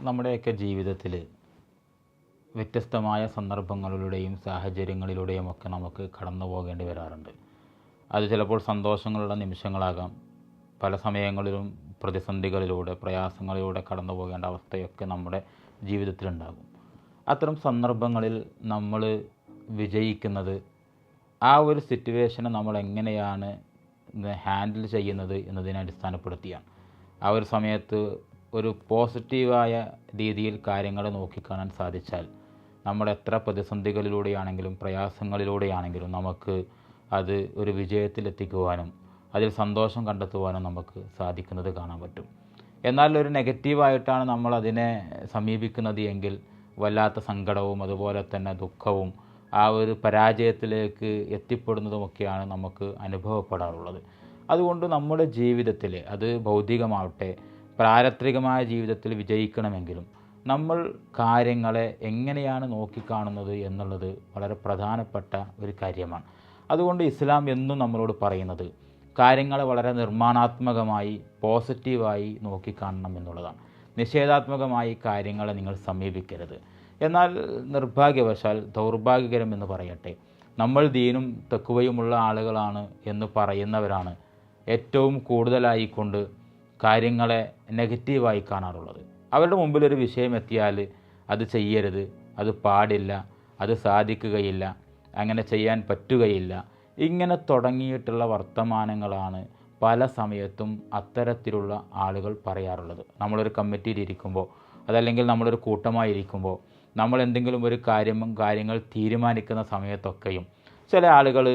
നമ്മുടെയൊക്കെ ജീവിതത്തിൽ വ്യത്യസ്തമായ സന്ദർഭങ്ങളിലൂടെയും സാഹചര്യങ്ങളിലൂടെയും ഒക്കെ നമുക്ക് കടന്നു പോകേണ്ടി വരാറുണ്ട്. അത് ചിലപ്പോൾ സന്തോഷങ്ങളുടെ നിമിഷങ്ങളാകാം. പല സമയങ്ങളിലും പ്രതിസന്ധികളിലൂടെ പ്രയാസങ്ങളിലൂടെ കടന്നു പോകേണ്ട അവസ്ഥയൊക്കെ നമ്മുടെ ജീവിതത്തിലുണ്ടാകും. അത്തരം സന്ദർഭങ്ങളിൽ നമ്മൾ വിജയിക്കുന്നത് ആ ഒരു സിറ്റുവേഷനെ നമ്മൾ എങ്ങനെയാണ് ഹാൻഡിൽ ചെയ്യുന്നത് എന്നതിനെ അടിസ്ഥാനപ്പെടുത്തിയാണ്. ആ ഒരു സമയത്ത് ഒരു പോസിറ്റീവായ രീതിയിൽ കാര്യങ്ങൾ നോക്കിക്കാണാൻ സാധിച്ചാൽ നമ്മൾ എത്ര പ്രതിസന്ധികളിലൂടെയാണെങ്കിലും പ്രയാസങ്ങളിലൂടെയാണെങ്കിലും നമുക്ക് അത് ഒരു വിജയത്തിലെത്തിക്കുവാനും അതിൽ സന്തോഷം കണ്ടെത്തുവാനും നമുക്ക് സാധിക്കുന്നത് കാണാൻ പറ്റും. എന്നാൽ ഒരു നെഗറ്റീവായിട്ടാണ് നമ്മൾ അതിനെ സമീപിക്കുന്നത് എങ്കിൽ വല്ലാത്ത സങ്കടവും അതുപോലെ തന്നെ ദുഃഖവും ആ ഒരു പരാജയത്തിലേക്ക് എത്തിപ്പെടുന്നതുമൊക്കെയാണ് നമുക്ക് അനുഭവപ്പെടാറുള്ളത്. അതുകൊണ്ട് നമ്മുടെ ജീവിതത്തിൽ അത് ഭൗതികമാവട്ടെ പാരത്രികമായ ജീവിതത്തിൽ വിജയിക്കണമെങ്കിലും നമ്മൾ കാര്യങ്ങളെ എങ്ങനെയാണ് നോക്കിക്കാണുന്നത് എന്നുള്ളത് വളരെ പ്രധാനപ്പെട്ട ഒരു കാര്യമാണ്. അതുകൊണ്ട് ഇസ്ലാം എന്നും നമ്മളോട് പറയുന്നത് കാര്യങ്ങളെ വളരെ നിർമ്മാണാത്മകമായി പോസിറ്റീവായി നോക്കിക്കാണണം എന്നുള്ളതാണ്. നിഷേധാത്മകമായി കാര്യങ്ങളെ നിങ്ങൾ സമീപിക്കരുത്. എന്നാൽ നിർഭാഗ്യവശാൽ ദൗർഭാഗ്യകരം എന്ന് പറയട്ടെ നമ്മൾ ദീനും തെക്കുവയുമുള്ള ആളുകളാണ് എന്ന് പറയുന്നവരാണ് ഏറ്റവും കൂടുതലായിക്കൊണ്ട് കാര്യങ്ങളെ നെഗറ്റീവായി കാണാറുള്ളത്. അവരുടെ മുമ്പിൽ ഒരു വിഷയം എത്തിയാൽ അത് ചെയ്യരുത് അത് പാടില്ല അത് സാധിക്കുകയില്ല അങ്ങനെ ചെയ്യാൻ പറ്റുകയില്ല. ഇങ്ങനെ തുടങ്ങിയിട്ടുള്ള വർത്തമാനങ്ങളാണ് പല സമയത്തും അത്തരത്തിലുള്ള ആളുകൾ പറയാറുള്ളത്. നമ്മളൊരു കമ്മിറ്റിയിൽ ഇരിക്കുമ്പോൾ അതല്ലെങ്കിൽ നമ്മളൊരു കൂട്ടമായി ഇരിക്കുമ്പോൾ നമ്മൾ എന്തെങ്കിലും ഒരു കാര്യം കാര്യങ്ങൾ തീരുമാനിക്കുന്ന സമയത്തൊക്കെയും ചില ആളുകൾ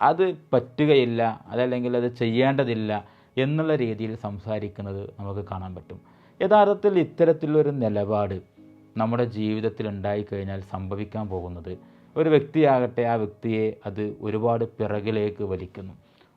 അത് പറ്റുകയില്ല അതല്ലെങ്കിൽ അത് ചെയ്യേണ്ടതില്ല എന്നുള്ള രീതിയിൽ സംസാരിക്കുന്നത് നമുക്ക് കാണാൻ പറ്റും. യഥാർത്ഥത്തിൽ ഇത്തരത്തിലുള്ളൊരു നിലപാട് നമ്മുടെ ജീവിതത്തിൽ ഉണ്ടായിക്കഴിഞ്ഞാൽ സംഭവിക്കാൻ പോകുന്നത് ഒരു വ്യക്തിയാകട്ടെ ആ വ്യക്തിയെ അത് ഒരുപാട് പിറകിലേക്ക് വലിക്കുന്നു.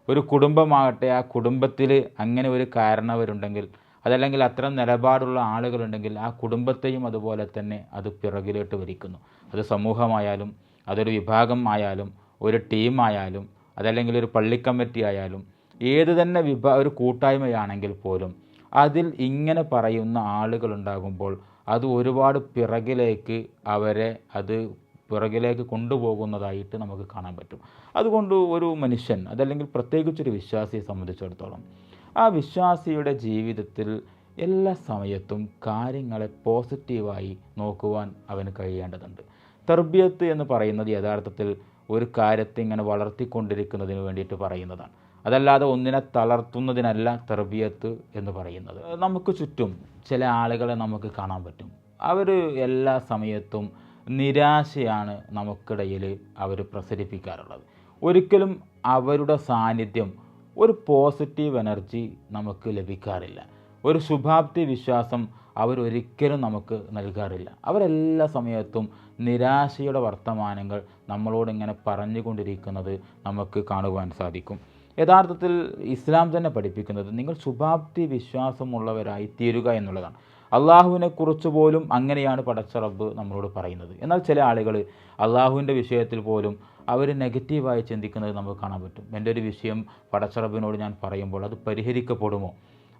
ഒരു കുടുംബമാകട്ടെ ആ കുടുംബത്തിൽ അങ്ങനെ ഒരു കാരണവരുണ്ടെങ്കിൽ അതല്ലെങ്കിൽ അത്തരം നിലപാടുള്ള ആളുകളുണ്ടെങ്കിൽ ആ കുടുംബത്തെയും അതുപോലെ തന്നെ അത് പിറകിലോട്ട് വലിക്കുന്നു. അത് സമൂഹമായാലും അതൊരു വിഭാഗം ആയാലും ഒരു ടീമായാലും അതല്ലെങ്കിൽ ഒരു പള്ളിക്കമ്മിറ്റി ആയാലും ഏത് തന്നെ വിഭ ഒരു കൂട്ടായ്മയാണെങ്കിൽ പോലും അതിൽ ഇങ്ങനെ പറയുന്ന ആളുകളുണ്ടാകുമ്പോൾ അത് ഒരുപാട് പിറകിലേക്ക് അവരെ അത് പിറകിലേക്ക് കൊണ്ടുപോകുന്നതായിട്ട് നമുക്ക് കാണാൻ പറ്റും. അതുകൊണ്ട് ഒരു മനുഷ്യൻ അതല്ലെങ്കിൽ പ്രത്യേകിച്ചൊരു വിശ്വാസിയെ സംബന്ധിച്ചിടത്തോളം ആ വിശ്വാസിയുടെ ജീവിതത്തിൽ എല്ലാ സമയത്തും കാര്യങ്ങളെ പോസിറ്റീവായി നോക്കുവാൻ അവന് കഴിയേണ്ടതുണ്ട്. തർബിയത്ത് എന്ന് പറയുന്നത് യഥാർത്ഥത്തിൽ ഒരു കാര്യത്തെ ഇങ്ങനെ വളർത്തിക്കൊണ്ടിരിക്കുന്നതിന് വേണ്ടിയിട്ട് പറയുന്നതാണ്. അതല്ലാതെ ഒന്നിനെ തളർത്തുന്നതിനല്ല തെർബിയത്ത് എന്ന് പറയുന്നത്. നമുക്ക് ചുറ്റും ചില ആളുകളെ നമുക്ക് കാണാൻ പറ്റും. അവർ എല്ലാ സമയത്തും നിരാശയാണ് നമുക്കിടയിൽ അവർ പ്രസരിപ്പിക്കാറുള്ളത്. ഒരിക്കലും അവരുടെ സാന്നിധ്യം ഒരു പോസിറ്റീവ് എനർജി നമുക്ക് ലഭിക്കാറില്ല. ഒരു ശുഭാപ്തി വിശ്വാസം അവരൊരിക്കലും നമുക്ക് നൽകാറില്ല. അവരെല്ലാ സമയത്തും നിരാശയുടെ വർത്തമാനങ്ങൾ നമ്മളോട് ഇങ്ങനെ പറഞ്ഞുകൊണ്ടിരിക്കുന്നത് നമുക്ക് കാണുവാൻ സാധിക്കും. യഥാർത്ഥത്തിൽ ഇസ്ലാം തന്നെ പഠിപ്പിക്കുന്നത് നിങ്ങൾ ശുഭാപ്തി വിശ്വാസമുള്ളവരായി തീരുക എന്നുള്ളതാണ്. അള്ളാഹുവിനെക്കുറിച്ച് പോലും അങ്ങനെയാണ് പടച്ച റബ്ബ് നമ്മളോട് പറയുന്നത്. എന്നാൽ ചില ആളുകൾ അള്ളാഹുവിന്റെ വിഷയത്തിൽ പോലും അവർ നെഗറ്റീവായി ചിന്തിക്കുന്നത് നമുക്ക് കാണാൻ പറ്റും. എന്റെ ഒരു വിഷയം പടച്ച റബ്ബിനോട് ഞാൻ പറയുമ്പോൾ അത് പരിഹരിക്കപ്പെടുമോ?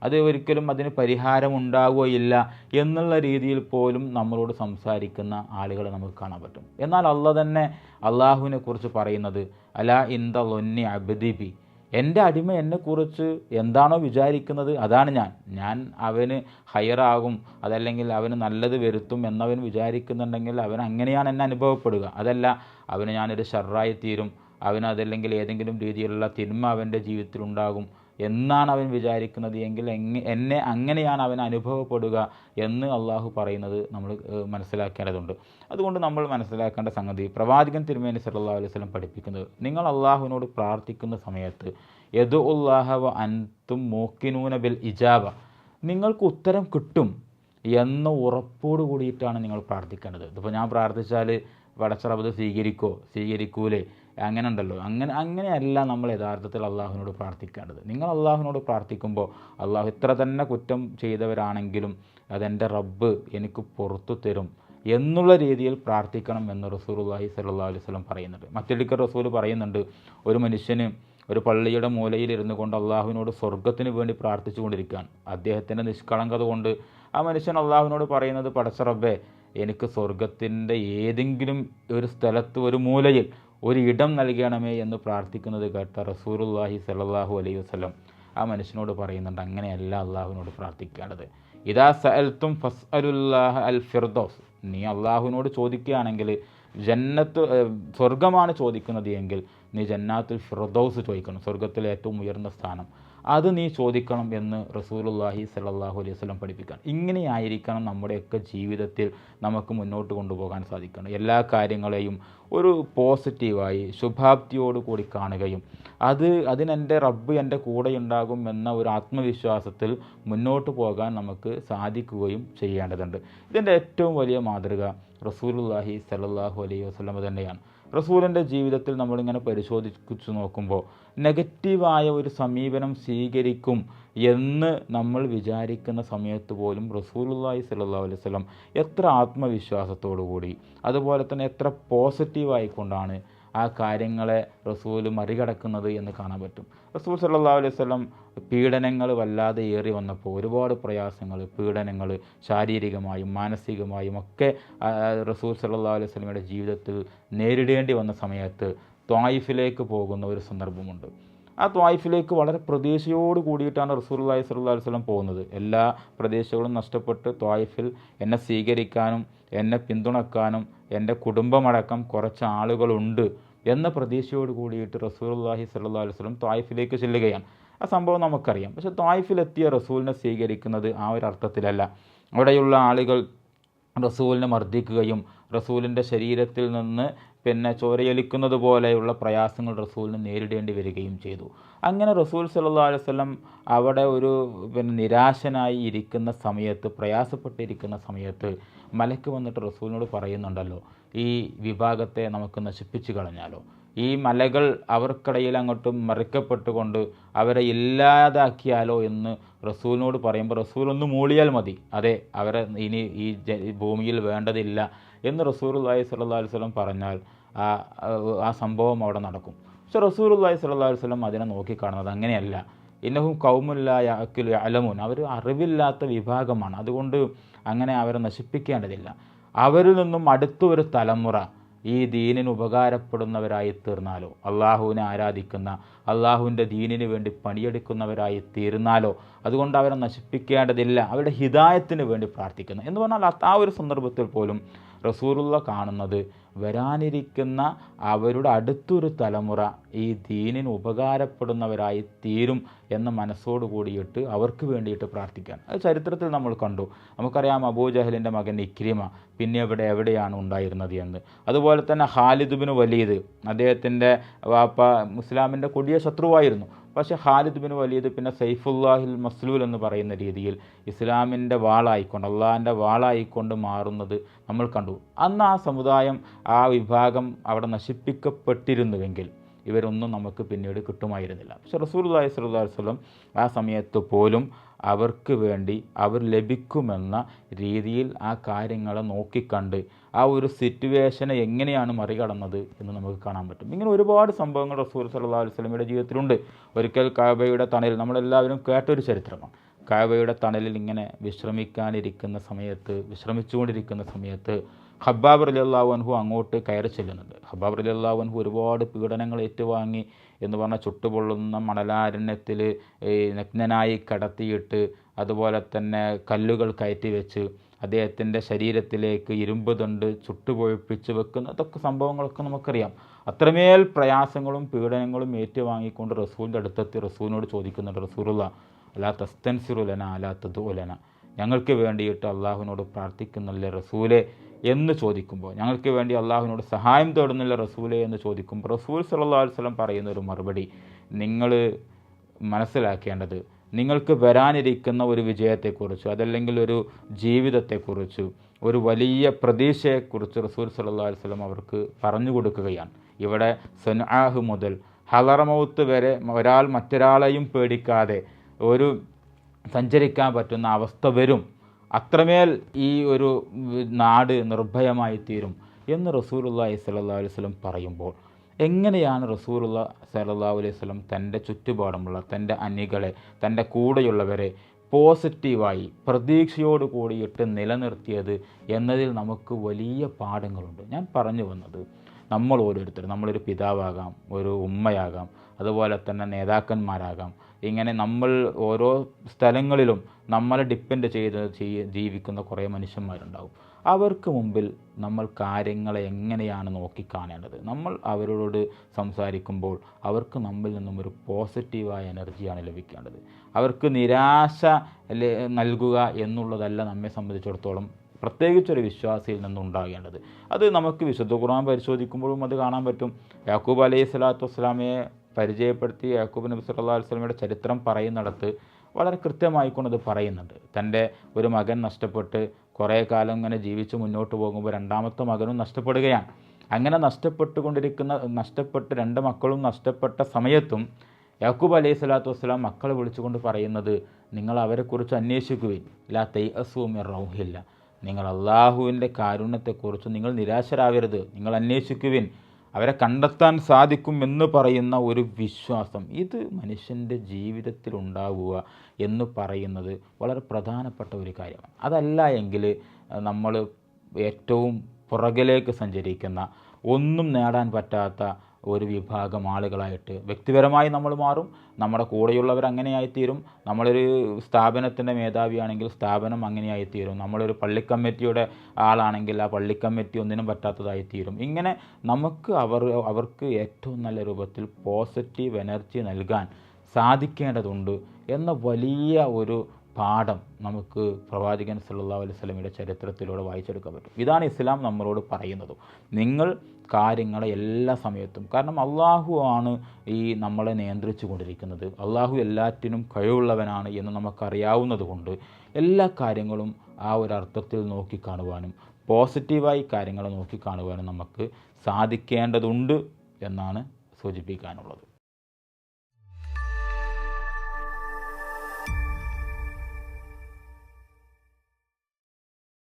അത് ഒരിക്കലും അതിന് പരിഹാരം ഉണ്ടാവുകയില്ല എന്നുള്ള രീതിയിൽ പോലും നമ്മളോട് സംസാരിക്കുന്ന ആളുകളെ നമുക്ക് കാണാൻ പറ്റും. എന്നാൽ അള്ള തന്നെ അള്ളാഹുവിനെക്കുറിച്ച് പറയുന്നത് അല ഇന്ത ലൊന്നി അബദിബി എന്റെ അടിമ എന്നെക്കുറിച്ച് എന്താണോ വിചാരിക്കുന്നത് അതാണ് ഞാൻ. ഞാൻ അവന് ഹയറാകും അതല്ലെങ്കിൽ അവന് നല്ലത് വരുത്തും എന്നവൻ വിചാരിക്കുന്നുണ്ടെങ്കിൽ അവൻ അങ്ങനെയാണ് എന്നെ അനുഭവപ്പെടുക. അതല്ല അവന് ഞാനൊരു ഷർറായി തീരും. അവനതല്ലെങ്കിൽ ഏതെങ്കിലും രീതിയിലുള്ള തിന്മ അവന്റെ ജീവിതത്തിൽ ഉണ്ടാകും എന്നാണ് അവൻ വിചാരിക്കുന്നത് എങ്കിൽ എന്നെ അങ്ങനെയാണ് അവൻ അനുഭവപ്പെടുക എന്ന് അള്ളാഹു പറയുന്നത് നമ്മൾ മനസ്സിലാക്കേണ്ടതുണ്ട്. അതുകൊണ്ട് നമ്മൾ മനസ്സിലാക്കേണ്ട സംഗതി പ്രവാചകൻ തിരുമേനി സല്ലല്ലാഹു അലൈഹി സ്വലം പഠിപ്പിക്കുന്നത് നിങ്ങൾ അള്ളാഹുവിനോട് പ്രാർത്ഥിക്കുന്ന സമയത്ത് യദു ഉള്ളാഹവ അൻതും മോക്കിനൂന ബിൽ ഇജാബ നിങ്ങൾക്ക് ഉത്തരം കിട്ടും എന്ന ഉറപ്പോട് കൂടിയിട്ടാണ് നിങ്ങൾ പ്രാർത്ഥിക്കേണ്ടത്. ഇതിപ്പോൾ ഞാൻ പ്രാർത്ഥിച്ചാൽ പടച്ചറബത് സ്വീകരിക്കോ? സ്വീകരിക്കൂലേ? അങ്ങനെ ഉണ്ടല്ലോ അങ്ങനെ അങ്ങനെയല്ല നമ്മൾ യഥാർത്ഥത്തിൽ അള്ളാഹുവിനോട് പ്രാർത്ഥിക്കേണ്ടത്. നിങ്ങൾ അള്ളാഹുവിനോട് പ്രാർത്ഥിക്കുമ്പോൾ അള്ളാഹു ഇത്ര തന്നെ കുറ്റം ചെയ്തവരാണെങ്കിലും അതെന്റെ റബ്ബ് എനിക്ക് പുറത്തു തരും എന്നുള്ള രീതിയിൽ പ്രാർത്ഥിക്കണം എന്ന് റസൂലുള്ളാഹി സ്വല്ലല്ലാഹു അലൈഹി വസല്ലം പറയുന്നുണ്ട്. മറ്റൊരിക്കൽ റസൂൽ പറയുന്നുണ്ട് ഒരു മനുഷ്യന് ഒരു പള്ളിയുടെ മൂലയിലിരുന്ന് കൊണ്ട് അള്ളാഹുവിനോട് സ്വർഗത്തിന് വേണ്ടി പ്രാർത്ഥിച്ചു കൊണ്ടിരിക്കുകയാണ്. അദ്ദേഹത്തിന്റെ നിഷ്കളങ്കത കൊണ്ട് ആ മനുഷ്യൻ അള്ളാഹുവിനോട് പറയുന്നത് പടച്ചറബേ എനിക്ക് സ്വർഗത്തിന്റെ ഏതെങ്കിലും ഒരു സ്ഥലത്ത് ഒരു മൂലയിൽ ഒരു ഇടം നൽകണമേ എന്ന് പ്രാർത്ഥിക്കുന്നത് കേട്ട റസൂറുല്ലാഹി സല്ലാഹു അലൈഹി വസ്ലം ആ മനുഷ്യനോട് പറയുന്നുണ്ട് അങ്ങനെയല്ല അള്ളാഹുവിനോട് പ്രാർത്ഥിക്കേണ്ടത്. ഇതാ സഅൽത്തും ഫസ് അലുല്ലാഹ് അൽ ഫിർദോസ് നീ അള്ളാഹുവിനോട് ചോദിക്കുകയാണെങ്കിൽ ജന്നത്ത് സ്വർഗമാണ് ചോദിക്കുന്നത് എങ്കിൽ നീ ജന്നാത്തുൽ ഫിർദൗസ് ചോദിക്കണം സ്വർഗത്തിലെ ഏറ്റവും ഉയർന്ന സ്ഥാനം. അത് നീ ചോദിക്കണം എന്ന് റസൂലുള്ളാഹി സ്വല്ലല്ലാഹു അലൈഹി വസല്ലം പഠിപ്പിക്കണം ഇങ്ങനെയായിരിക്കണം നമ്മുടെയൊക്കെ ജീവിതത്തിൽ നമുക്ക് മുന്നോട്ട് കൊണ്ടുപോകാൻ സാധിക്കണം. എല്ലാ കാര്യങ്ങളെയും ഒരു പോസിറ്റീവായി ശുഭാപ്തിയോട് കൂടി കാണുകയും അത് അതിനെന്റെ റബ്ബ് എന്റെ കൂടെ ഉണ്ടാകും എന്ന ഒരു ആത്മവിശ്വാസത്തിൽ മുന്നോട്ട് പോകാൻ നമുക്ക് സാധിക്കുകയും ചെയ്യേണ്ടതുണ്ട്. ഇതിന്റെ ഏറ്റവും വലിയ മാതൃക റസൂലുള്ളാഹി സ്വല്ലല്ലാഹു അലൈഹി വസല്ലം തന്നെയാണ്. റസൂലിന്റെ ജീവിതത്തിൽ നമ്മളിങ്ങനെ പരിശോധിച്ചു നോക്കുമ്പോൾ നെഗറ്റീവായ ഒരു സമീപനം സ്വീകരിക്കും എന്ന് നമ്മൾ വിചാരിക്കുന്ന സമയത്ത് പോലും റസൂലുള്ളാഹി സ്വല്ലല്ലാഹു അലൈഹി വസല്ലം എത്ര ആത്മവിശ്വാസത്തോടു കൂടി അതുപോലെ തന്നെ എത്ര പോസിറ്റീവായിക്കൊണ്ടാണ് ആ കാര്യങ്ങളെ റസൂൽ മറികടക്കുന്നത് എന്ന് കാണാൻ പറ്റും. റസൂൽ സല്ലാ അലൈഹി സ്വലം പീഡനങ്ങൾ വല്ലാതെ ഏറി വന്നപ്പോൾ ഒരുപാട് പ്രയാസങ്ങൾ പീഡനങ്ങൾ ശാരീരികമായും മാനസികമായും ഒക്കെ റസൂൽ സല്ലാ അലൈഹി വസല്ലമയുടെ ജീവിതത്തിൽ നേരിടേണ്ടി വന്ന സമയത്ത് ത്വായിഫിലേക്ക് പോകുന്ന ഒരു സന്ദർഭമുണ്ട്. ആ ത്വായിഫിലേക്ക് വളരെ പ്രതീക്ഷയോട് കൂടിയിട്ടാണ് സ്വല്ലല്ലാഹു അലൈഹി വസല്ലം പോകുന്നത്. എല്ലാ പ്രതീക്ഷകളും നഷ്ടപ്പെട്ട് ത്വായിഫിൽ എന്നെ സ്വീകരിക്കാനും എന്നെ പിന്തുണക്കാനും എന്റെ കുടുംബമടക്കം കുറച്ച് ആളുകളുണ്ട്. എന്ന പ്രതീക്ഷയോട് കൂടിയിട്ട് റസൂലുള്ളാഹി സ്വല്ലല്ലാഹു അലൈഹി വസല്ലം ത്വായിഫിലേക്ക് ചെല്ലുകയാണ്. ആ സംഭവം നമുക്കറിയാം. പക്ഷെ ത്വായിഫിലെത്തിയ റസൂലിനെ സ്വീകരിക്കുന്നത് ആ ഒരു അർത്ഥത്തിലല്ല. അവിടെയുള്ള ആളുകൾ റസൂലിനെ മർദ്ദിക്കുകയും റസൂലിന്റെ ശരീരത്തിൽ നിന്ന് പിന്നെ ചോരയൊലിക്കുന്നത് പോലെയുള്ള പ്രയാസങ്ങൾ റസൂലിന് നേരിടേണ്ടി വരികയും ചെയ്തു. അങ്ങനെ റസൂൽ സല്ലാ അലൈഹി വസല്ലം അവിടെ ഒരു പിന്നെ നിരാശനായി ഇരിക്കുന്ന സമയത്ത് പ്രയാസപ്പെട്ടിരിക്കുന്ന സമയത്ത് മലക്ക് വന്നിട്ട് റസൂലിനോട് പറയുന്നുണ്ടല്ലോ ഈ വിഭാഗത്തെ നമുക്ക് നശിപ്പിച്ചു കളഞ്ഞാലോ? ഈ മലകൾ അവർക്കിടയിൽ അങ്ങോട്ടും മറിക്കപ്പെട്ടുകൊണ്ട് അവരെ ഇല്ലാതാക്കിയാലോ എന്ന് റസൂലിനോട് പറയുമ്പോൾ റസൂൽ ഒന്ന് മൂളിയാൽ മതി. അതെ അവരെ ഇനി ഈ ഭൂമിയിൽ വേണ്ടതില്ല എന്ന് റസൂലുള്ളാഹി സ്വല്ലല്ലാഹു അലൈഹി വസല്ലം പറഞ്ഞാൽ ആ ആ സംഭവം അവിടെ നടക്കും. പക്ഷെ റസൂലുള്ളാഹി സ്വല്ലല്ലാഹു അലൈഹി വസല്ലം അതിനെ നോക്കിക്കാണുന്നത് അങ്ങനെയല്ല. ഇന്നഹും കൗമുല്ല അക്കിൽ അലമുൻ അവർ അറിവില്ലാത്ത വിഭാഗമാണ്. അതുകൊണ്ട് അങ്ങനെ അവരെ നശിപ്പിക്കേണ്ടതില്ല. അവരിൽ നിന്നും അടുത്ത ഒരു തലമുറ ഈ ദീനിന് ഉപകാരപ്പെടുന്നവരായി തീർന്നാലോ? അള്ളാഹുവിനെ ആരാധിക്കുന്ന അള്ളാഹുവിന്റെ ദീനിന് വേണ്ടി പണിയെടുക്കുന്നവരായി തീർന്നാലോ? അതുകൊണ്ട് അവരെ നശിപ്പിക്കേണ്ടതില്ല അവരുടെ ഹിതായത്തിന് വേണ്ടി പ്രാർത്ഥിക്കുന്നു എന്ന് പറഞ്ഞാൽ ആ ഒരു സന്ദർഭത്തിൽ പോലും റസൂലുള്ള കാണുന്നത്. വരാനിരിക്കുന്ന അവരുടെ അടുത്തൊരു തലമുറ ഈ ദീനിന് ഉപകാരപ്പെടുന്നവരായി തീരും എന്ന മനസ്സോട് കൂടിയിട്ട് അവർക്ക് വേണ്ടിയിട്ട് പ്രാർത്ഥിക്കാൻ. അത് ചരിത്രത്തിൽ നമ്മൾ കണ്ടു. നമുക്കറിയാം അബൂജഹലിന്റെ മകൻ ഇക്രിമ പിന്നെ ഇവിടെ എവിടെയാണ് ഉണ്ടായിരുന്നത് എന്ന്. അതുപോലെ തന്നെ ഹാലിദുബിന് വലീദ് അദ്ദേഹത്തിന്റെ വാപ്പ മുസ്ലാമിന്റെ കൊടിയ ശത്രുവായിരുന്നു. പക്ഷേ ഖാലിദ് ബിൻ വലീദ് പിന്നെ സൈഫുല്ലാഹിൽ മസ്ലൂൽ എന്ന് പറയുന്ന രീതിയിൽ ഇസ്ലാമിന്റെ വാളായിക്കൊണ്ട് അള്ളാഹിന്റെ വാളായിക്കൊണ്ട് മാറുന്നത് നമ്മൾ കണ്ടു. അന്ന് ആ സമുദായം ആ വിഭാഗം അവിടെ നശിപ്പിക്കപ്പെട്ടിരുന്നുവെങ്കിൽ ഇവരൊന്നും നമുക്ക് പിന്നീട് കിട്ടുമായിരുന്നില്ല. പക്ഷെ സ്വല്ലല്ലാഹു അലൈഹി വസല്ലം ആ സമയത്ത് പോലും അവർക്ക് വേണ്ടി അവർ ലഭിക്കുമെന്ന രീതിയിൽ ആ കാര്യങ്ങളെ നോക്കിക്കണ്ട്. ആ ഒരു സിറ്റുവേഷനെ എങ്ങനെയാണ് മറികടന്നത് എന്ന് നമുക്ക് കാണാൻ പറ്റും. ഇങ്ങനെ ഒരുപാട് സംഭവങ്ങൾ റസൂൽ സല്ലാ അലൈഹി വസല്ലമയുടെ ജീവിതത്തിലുണ്ട്. ഒരിക്കൽ കാബയുടെ തണലിൽ നമ്മളെല്ലാവരും കേട്ടൊരു ചരിത്രമാണ് കാബയുടെ തണലിൽ ഇങ്ങനെ വിശ്രമിക്കാനിരിക്കുന്ന സമയത്ത് വിശ്രമിച്ചുകൊണ്ടിരിക്കുന്ന സമയത്ത് ഹബ്ബാബ് അലി അള്ളാഹു അൻഹു അങ്ങോട്ട് കയറി ചെല്ലുന്നുണ്ട്. ഹബ്ബാബ് അലി അള്ളാഹു അൻഹു ഒരുപാട് പീഡനങ്ങൾ ഏറ്റുവാങ്ങി എന്ന് പറഞ്ഞാൽ ചുട്ടുപൊള്ളുന്ന മണലാരണ്യത്തിൽ നഗ്നനായി കടത്തിയിട്ട് അതുപോലെ തന്നെ കല്ലുകൾ കയറ്റി വെച്ച് അദ്ദേഹത്തിന്റെ ശരീരത്തിലേക്ക് ഇരുമ്പ് തൊണ്ട് ചുട്ടുപൊഴിപ്പിച്ച് വെക്കുന്ന അതൊക്കെ സംഭവങ്ങളൊക്കെ നമുക്കറിയാം. അത്രമേൽ പ്രയാസങ്ങളും പീഡനങ്ങളും ഏറ്റുവാങ്ങിക്കൊണ്ട് റസൂലിന്റെ അടുത്തെത്തി റസൂലിനോട് ചോദിക്കുന്നുണ്ട് റസൂലുള്ള അലാ തസ്തൻസിറുലന അലാ തദുലന ഞങ്ങൾക്ക് വേണ്ടിയിട്ട് അള്ളാഹുവിനോട് പ്രാർത്ഥിക്കുന്നില്ലേ റസൂലെ? എന്ന് ചോദിക്കുമ്പോൾ ഞങ്ങൾക്ക് വേണ്ടി അള്ളാഹുവിനോട് സഹായം തേടുന്നില്ല റസൂലെ എന്ന് ചോദിക്കുമ്പോൾ റസൂൽ അലൈഹി വസല്ലം പറയുന്ന ഒരു മറുപടി നിങ്ങൾ മനസ്സിലാക്കേണ്ടത്. നിങ്ങൾക്ക് വരാനിരിക്കുന്ന ഒരു വിജയത്തെക്കുറിച്ച് അതല്ലെങ്കിൽ ഒരു ജീവിതത്തെക്കുറിച്ച് ഒരു വലിയ പ്രതീക്ഷയെക്കുറിച്ച് റസൂൽ അലൈഹി വസല്ലം അവർക്ക് പറഞ്ഞു കൊടുക്കുകയാണ്. ഇവിടെ സൻആഹ് മുതൽ ഹലറമൗത്ത് വരെ ഒരാൾ മറ്റൊരാളെയും പേടിക്കാതെ ഒരു സഞ്ചരിക്കാൻ പറ്റുന്ന അവസ്ഥ വരും. അത്രമേൽ ഈ ഒരു നാട് നിർഭയമായി തീരും എന്ന് റസൂലുള്ളാഹി സ്വല്ലല്ലാഹു അലൈഹി വസല്ലം പറയുമ്പോൾ എങ്ങനെയാണ് റസൂലുള്ള സല്ലല്ലാഹു അലൈഹി വസല്ലം തന്റെ ചുറ്റുപാടുമുള്ള തന്റെ അനികളെ തന്റെ കൂടെയുള്ളവരെ പോസിറ്റീവായി പ്രതീക്ഷയോട് കൂടിയിട്ട് നിലനിർത്തിയത് എന്നതിൽ നമുക്ക് വലിയ പാഠങ്ങളുണ്ട്. ഞാൻ പറഞ്ഞു വന്നത് നമ്മൾ ഓരോരുത്തരും നമ്മളൊരു പിതാവാകാം ഒരു ഉമ്മയാകാം അതുപോലെ തന്നെ നേതാക്കന്മാരാകാം ഇങ്ങനെ നമ്മൾ ഓരോ സ്ഥലങ്ങളിലും നമ്മളെ ഡിപ്പെൻഡ് ചെയ്ത് ജീവിക്കുന്ന കുറേ മനുഷ്യന്മാരുണ്ടാവും. അവർക്ക് മുമ്പിൽ നമ്മൾ കാര്യങ്ങളെ എങ്ങനെയാണ് നോക്കിക്കാണേണ്ടത്? നമ്മൾ അവരോട് സംസാരിക്കുമ്പോൾ അവർക്ക് നമ്മിൽ നിന്നും ഒരു പോസിറ്റീവായ എനർജിയാണ് ലഭിക്കേണ്ടത്. അവർക്ക് നിരാശ നൽകുക എന്നുള്ളതല്ല നമ്മെ സംബന്ധിച്ചിടത്തോളം പ്രത്യേകിച്ചൊരു വിശ്വാസിയിൽ നിന്നുണ്ടാകേണ്ടത് അത് നമുക്ക് വിശുദ്ധ ഖുർആൻ പരിശോധിക്കുമ്പോഴും അത് കാണാൻ പറ്റും. യാക്കൂബ് അലൈഹി സ്വലാത്തു വസ്സലാമയെ പരിചയപ്പെടുത്തി യാക്കൂബ് നബി സല്ലല്ലാഹു അലൈഹി വസല്ലമയുടെ ചരിത്രം പറയുന്നിടത്ത് വളരെ കൃത്യമായിക്കൊണ്ടത് പറയുന്നുണ്ട്. തന്റെ ഒരു മകൻ നഷ്ടപ്പെട്ട് കുറേ കാലം ഇങ്ങനെ ജീവിച്ച് മുന്നോട്ട് പോകുമ്പോൾ രണ്ടാമത്തെ മകനും നഷ്ടപ്പെടുകയാണ്. അങ്ങനെ നഷ്ടപ്പെട്ടുകൊണ്ടിരിക്കുന്ന നഷ്ടപ്പെട്ട് രണ്ട് മക്കളും നഷ്ടപ്പെട്ട സമയത്തും യാക്കൂബ് അലൈഹി സ്വലാത്തു വസ്സലാം മക്കളെ വിളിച്ചുകൊണ്ട് പറയുന്നത് നിങ്ങൾ അവരെക്കുറിച്ച് അന്വേഷിക്കുവിൻ. തെയ് അസൂമിർ റൗഹില്ല. നിങ്ങൾ അള്ളാഹുവിന്റെ കാരുണ്യത്തെക്കുറിച്ച് നിങ്ങൾ നിരാശരാവരുത്. നിങ്ങൾ അന്വേഷിക്കുവിൻ. അവരെ കണ്ടെത്താൻ സാധിക്കും എന്ന് പറയുന്ന ഒരു വിശ്വാസം. ഇത് മനുഷ്യന്റെ ജീവിതത്തിൽ ഉണ്ടാവുക എന്ന് പറയുന്നത് വളരെ പ്രധാനപ്പെട്ട ഒരു കാര്യമാണ്. അതല്ല എങ്കിൽ നമ്മൾ ഏറ്റവും പുറകിലേക്ക് സഞ്ചരിക്കുന്ന ഒന്നും നേടാൻ പറ്റാത്ത ഒരു വിഭാഗം ആളുകളായിട്ട്. വ്യക്തിപരമായി നമ്മൾ മാറും. നമ്മുടെ കൂടെയുള്ളവർ അങ്ങനെയായിത്തീരും. നമ്മളൊരു സ്ഥാപനത്തിന്റെ മേധാവിയാണെങ്കിൽ സ്ഥാപനം അങ്ങനെയായിത്തീരും. നമ്മളൊരു പള്ളിക്കമ്മിറ്റിയുടെ ആളാണെങ്കിൽ ആ പള്ളിക്കമ്മിറ്റി ഒന്നിനും പറ്റാത്തതായിത്തീരും. ഇങ്ങനെ നമുക്ക് അവർ അവർക്ക് ഏറ്റവും നല്ല രൂപത്തിൽ പോസിറ്റീവ് എനർജി നൽകാൻ സാധിക്കേണ്ടതുണ്ട് എന്ന വലിയ ഒരു പാഠം നമുക്ക് പ്രവാചകൻ സല്ലാ അലൈഹി വസല്ലമയുടെ ചരിത്രത്തിലൂടെ വായിച്ചെടുക്കാൻ പറ്റും. ഇതാണ് ഇസ്ലാം നമ്മളോട് പറയുന്നത്. നിങ്ങൾ കാര്യങ്ങളെ എല്ലാ സമയത്തും കാരണം അള്ളാഹു ആണ് ഈ നമ്മളെ നിയന്ത്രിച്ചു കൊണ്ടിരിക്കുന്നത്. അള്ളാഹു എല്ലാറ്റിനും കഴിവുള്ളവനാണ് എന്ന് നമുക്കറിയാവുന്നത് കൊണ്ട് എല്ലാ കാര്യങ്ങളും ആ ഒരു അർത്ഥത്തിൽ നോക്കിക്കാണുവാനും പോസിറ്റീവായി കാര്യങ്ങളെ നോക്കിക്കാണുവാനും നമുക്ക് സാധിക്കേണ്ടതുണ്ട് എന്നാണ് സൂചിപ്പിക്കാനുള്ളത്.